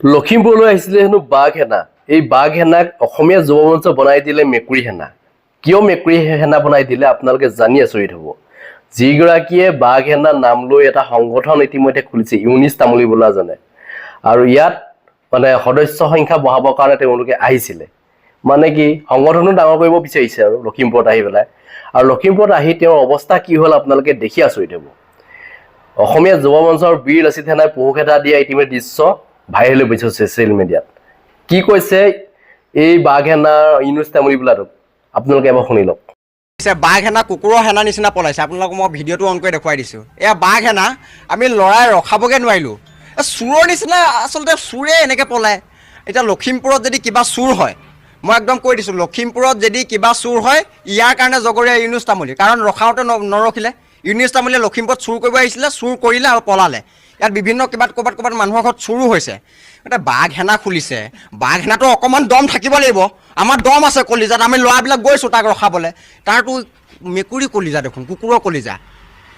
লখিমপুৰলৈ আহিছিলে হেনো বাঘ সেনা। এই বাঘ সেনাক অসমীয়া যুৱ মঞ্চ বনাই দিলে মেকুৰী সেনা। কিয় মেকুৰী সেনা বনাই দিলে আপোনালোকে জানি আচৰিত হ'ব। যিগৰাকীয়ে বাঘ সেনা নাম লৈ এটা সংগঠন ইতিমধ্যে খুলিছে ইউনিছ তামুলী বোলাজনে আৰু ইয়াত মানে সদস্য সংখ্যা বঢ়াবৰ কাৰণে তেওঁলোকে আহিছিলে। মানে কি সংগঠনো ডাঙৰ কৰিব বিচাৰিছে আৰু লখিমপুৰত আহি পেলাই। আৰু লখিমপুৰত আহি তেওঁৰ অৱস্থা কি হ'ল আপোনালোকে দেখি আচৰিত হ'ব। অসমীয়া যুৱ মঞ্চৰ বীৰ লাচিত সেনাই পহুক এটা দিয়া ইতিমধ্যে দৃশ্য। ভাইৰেল হৈ পৰিছে ছ'চিয়েল মিডিয়াত কি কৈছে এই বাঘ সেনাৰ ইউনুছ তামুলী বোলাটোক আপোনালোকে এবাৰ শুনি লওক। পিছে বাঘ সেনা কুকুৰৰ সেনা নিচিনা পলাইছে। আপোনালোকক মই ভিডিঅ'টো অন কৰি দেখুৱাই দিছোঁ। এয়া বাঘ সেনা আমি লৰাই ৰখাবগৈ নোৱাৰিলোঁ। চোৰৰ নিচিনা, আচলতে চোৰে এনেকৈ পলায়। এতিয়া লখিমপুৰত যদি কিবা চোৰ হয়, মই একদম কৈ দিছোঁ, লখিমপুৰত যদি কিবা চোৰ হয়, ইয়াৰ কাৰণে জগৰীয়া ইউনুছ তামুলী। কাৰণ ৰখাওঁতে নৰখিলে। ইউনুছ তামুলীয়ে লখিমপুৰত চুৰ কৰিব আহিছিলে, চুৰ কৰিলে আৰু পলালে। ইয়াত বিভিন্ন কিবাত ক'ৰবাত ক'ৰবাত মানুহৰ ঘৰত চুৰো হৈছে। এতিয়া বাঘ সেনা খুলিছে। বাঘ সেনাটো অকণমান দম থাকিব লাগিব। আমাৰ দম আছে কলিজাত। আমি ল'ৰাবিলাক গৈছোঁ তাক ৰখাবলৈ। তাৰতো মেকুৰী কলিজা দেখোন, কুকুৰৰ কলিজা।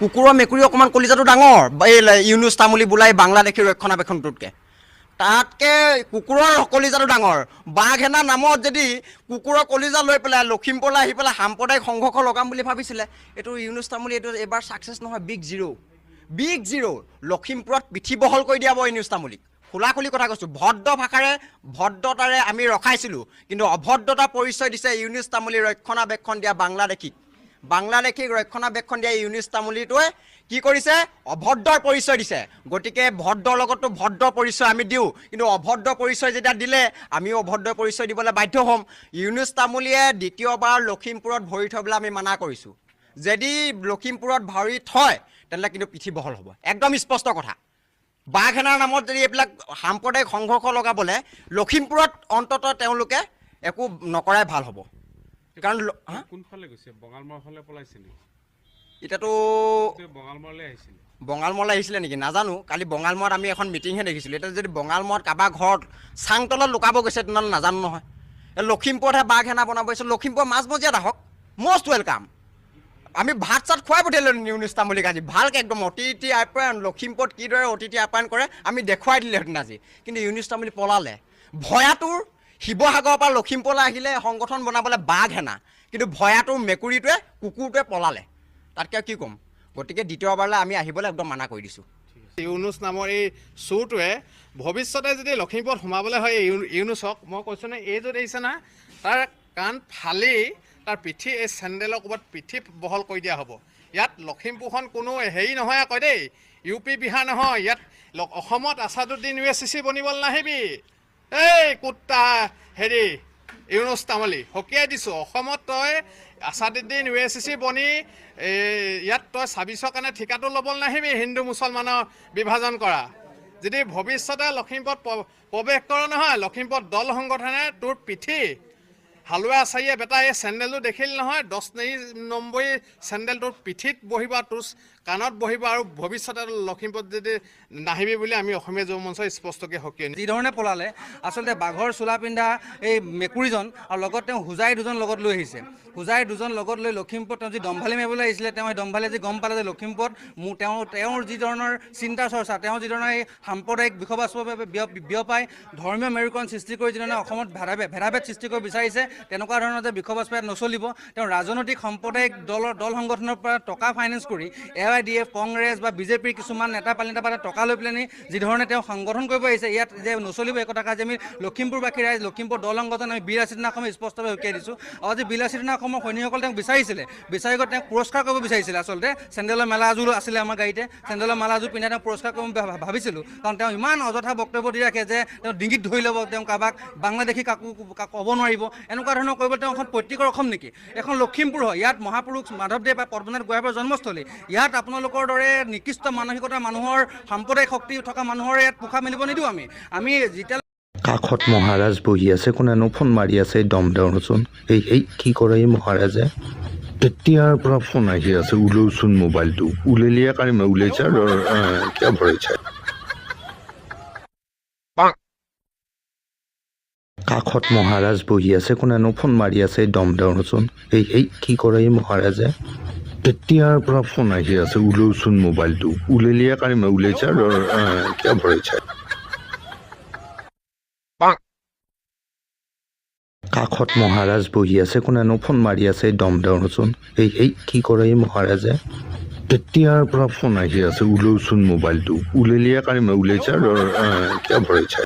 কুকুৰৰ মেকুৰী অকণমান কলিজাটো ডাঙৰ। এই ইউনুছ তামুলী বোলাই বাংলাদেশী ৰক্ষণাবেক্ষণটোতকৈ তাতকৈ কুকুৰৰ কলিজাটো ডাঙৰ। বাঘ সেনা নামত যদি কুকুৰৰ কলিজা লৈ পেলাই, লখিমপুৰলৈ আহি পেলাই সাম্প্ৰদায়িক সংঘৰ্ষ লগাম বুলি ভাবিছিলে, এইটো ইউনুছ তামুলী এইটো এইবাৰ ছাকচেছ নহয় বিগ জিৰ' বিগ জিৰ' লখিমপুৰত পিঠি বহল কৰি দিয়াব ইউনুছ তামুলীক। খোলা খুলি কথা কৈছোঁ ভদ্ৰ ভাষাৰে ভদ্ৰতাৰে আমি ৰখাইছিলোঁ কিন্তু অভদ্ৰতা পৰিচয় দিছে ইউনুছ তামুলী ৰক্ষণাবেক্ষণ দিয়া বাংলাদেশীক। বাংলাদেশীক ৰক্ষণাবেক্ষণ দিয়া ইউনিছ তামুলীটোৱে কি কৰিছে? অভদ্ৰৰ পৰিচয় দিছে। গতিকে ভদ্ৰৰ লগতো ভদ্ৰ পৰিচয় আমি দিওঁ কিন্তু অভদ্ৰ পৰিচয় যেতিয়া দিলে আমিও অভদ্ৰ পৰিচয় দিবলৈ বাধ্য হ'ম। ইউনিছ তামুলীয়ে দ্বিতীয়বাৰ লখিমপুৰত ভৰি থবলৈ আমি মানা কৰিছোঁ। যদি লখিমপুৰত ভৰি থয় তেনেহ'লে কিন্তু পিঠি বহল হ'ব। একদম স্পষ্ট কথা। বাঘ সেনাৰ নামত যদি এইবিলাক সাম্প্ৰদায়িক সংঘৰ্ষ লগাবলৈ লখিমপুৰত অন্ততঃ তেওঁলোকে একো নকৰাই ভাল হ'ব। কাৰণ? কোনফালে গৈছে? বঙালমৰাৰ ফালে পলাইছে নেকি? এতিয়াতো বঙালমৰালৈ আহিছিলে। বঙালমৰালৈ আহিছিলে নেকি? নাজানো। কালি বঙালমৰাত আমি এখন মিটিংহে দেখিছিলোঁ। এতিয়া যদি বঙালমৰাত কাৰোবাৰ ঘৰত চাংতলত লুকাব গৈছে তেনেহ'লে নাজানো নহয়। লখিমপুৰতহে বাঘ সেনা বনাব। আহিছে লখিমপুৰ মাজমজিয়াত আহক। মষ্ট ৱেলকাম। আমি ভাত চাত খুৱাই পঠিয়ালোঁ নিউজ তামুলীক আজি ভালকৈ একদম অতিথি আপ্যায়ন, লখিমপুৰত কিদৰে অতিথি আপ্যায়ন কৰে, আমি দেখুৱাই দিলেহেঁতেন আজি। কিন্তু ইউনিছ তামুলী পলালে। ভয়াটোৰ শিৱসাগৰৰ পৰা লখিমপুৰলৈ আহিলে সংগঠন বনাবলৈ বাঘ সেনা কিন্তু ভয়াটোৰ মেকুৰীটোৱে, কুকুৰটোৱে পলালে। তাতকৈ কি ক'ম? গতিকে দ্বিতীয়বাৰলৈ আমি আহিবলৈ একদম মানা কৰি দিছোঁ। ইউনুছ নামৰ এই চোৰটোৱে ভৱিষ্যতে যদি লখিমপুৰত সোমাবলৈ হয় ইউনুছক, মই কৈছোঁ নহয় এই আহিছে না তাৰ কাণ ফালি তাৰ পিঠি এই চেণ্ডেলৰ ক'ৰবাত পিঠি বহল কৰি দিয়া হ'ব। ইয়াত লখিমপুৰখন কোনো হেৰি নহয় আকৌ দেই। ইউ পি বিহাৰ নহয় ইয়াত অসমত আছাদুদ্দিন ইউ এছ চি চি বনিবলৈ নাহিবি। এই কুত্তা হেৰি ইউনুছ তামলী সকীয়াই দিছোঁ। অসমত তই আছাদুদ্দিন ইউ এছ চি চি বনি ইয়াত তই ছাব্বিছৰ কাৰণে ঠিকাটো ল'বলৈ নাহিবি হিন্দু মুছলমানৰ বিভাজন কৰা। যদি ভৱিষ্যতে লখিমপুৰত প্ৰৱেশ কৰ নহয় লখিমপুৰত দল সংগঠনে তোৰ পিঠি হালোৱা আচাৰীয়ে বেটা এই চেণ্ডেলটো দেখিল নহয় দহ নম্বৰী চেণ্ডেলটোৰ পিঠিত বহিবা তোৰ কাণত বহিব আৰু ভৱিষ্যতে লখিমপুৰত যদি নাহিবি বুলি আমি অসমীয়া যুৱ মঞ্চই স্পষ্টকৈ সকীয়াই যিধৰণে পলালে আচলতে বাঘৰ চোলা পিন্ধা এই মেকুৰীজন আৰু লগত তেওঁ হোজাই দুজন লগত লৈ আহিছে। হোজাই দুজন লগত লৈ লখিমপুৰত তেওঁ যি দম্ভালি মাৰিবলৈ আহিছিলে তেওঁ সেই দম্ভালি আজি গম পালে যে লখিমপুৰত মোৰ তেওঁ তেওঁৰ যি ধৰণৰ চিন্তা চৰ্চা তেওঁ যি ধৰণৰ এই সাম্প্ৰদায়িক বিষবাস্পভাৱে বিয়- বিয়পাই ধৰ্মীয় মেৰুকৰণ সৃষ্টি কৰি যিধৰণে অসমত ভেদাভেদ ভেদাভেদ সৃষ্টি কৰিব বিচাৰিছে তেনেকুৱা ধৰণৰ যে বিষবাস্প ইয়াত নচলিব। তেওঁ ৰাজনৈতিক সাম্প্ৰদায়িক দলৰ দল সংগঠনৰ পৰা টকা ফাইনেন্স কৰি এ ডি এফ কংগ্ৰেছ বা বিজেপিৰ কিছুমান নেতা পালে টকা লৈ পেলানি যিধৰণে তেওঁ সংগঠন কৰিব আহিছে, ইয়াত যে নচলিব এই কথা আজি আমি লখিমপুৰবাসী ৰাইজ লখিমপুৰ দল সংগঠন আমি বীৰ আছিদিনা অসমে স্পষ্টভাৱে উকিয়াই দিছোঁ। আৰু আজি বীৰ আছিদিনা অসমৰ সৈনিকসকল তেওঁক বিচাৰিছিলে, বিচাৰি গৈ তেওঁক পুৰস্কাৰ কৰিব বিচাৰিছিলে আচলতে চেণ্ডেলৰ মেলা এযোৰ আছিলে আমাৰ গাড়ীতে চেণ্ডেলৰ মেলা এযোৰ পিন্ধাই তেওঁক পুৰস্কাৰ কৰিম ভাবিছিলোঁ, কাৰণ তেওঁ ইমান অযথা বক্তব্য দি ৰাখে যে তেওঁ ডিঙিত ধৰি ল'ব, তেওঁ কাৰোবাক বাংলাদেশী কাকো কাকো ক'ব নোৱাৰিব, এনেকুৱা ধৰণৰ কৰিব তেওঁ এখন প্ৰত্যেকৰ অসম নেকি? এখন লখিমপুৰ হয়, ইয়াত মহাপুৰুষ মাধৱদেৱ বা পদ্মনাথ গোহাঁইৰ জন্মস্থলী, ইয়াত আপোনালোকৰ দৰে নিকৃষ্ট মানসিকতা মানুহৰ সাম্প্ৰদায়িক শক্তি থকা মানুহৰ ইয়াত পোখা মেলিব নিদিওঁ আমি। আমি যেতিয়া কাষত মহাৰাজ বহি আছে কোনেনো ফোন মাৰি আছে দম দেওঁচোন। এই এই কি কৰে এই মহাৰাজে? তেতিয়াৰ পৰা ফোন আহি আছে ওলওচোন মোবাইলটো। উলিয়ালিয়া কাৰণে ওলাইছে আৰু কিয় ভৰাইছে কাষত মহাৰাজ বহি আছে কোনেনো ফোন মাৰি আছে দম দেওঁচোন। এই এই কি কৰে এই মহাৰাজে? তেতিয়াৰ পৰা ফোন আহি আছে উলৌচোন মোবাইলটো। ওলেলিয়ে কাৰণে মই ওলাইছে কিয় ভৰাইছে কাষত মহাৰাজ বহি আছে, কোনেনো ফোন মাৰি আছে দম দেওঁচোন। এই এই, কি কৰে এই মহাৰাজে? তেতিয়াৰ পৰা ফোন আহি আছে উলৌচোন মোবাইলটো। ওলেলিয়ে কাৰণে মই ওলাইছে আৰু কিয় ভৰাইছে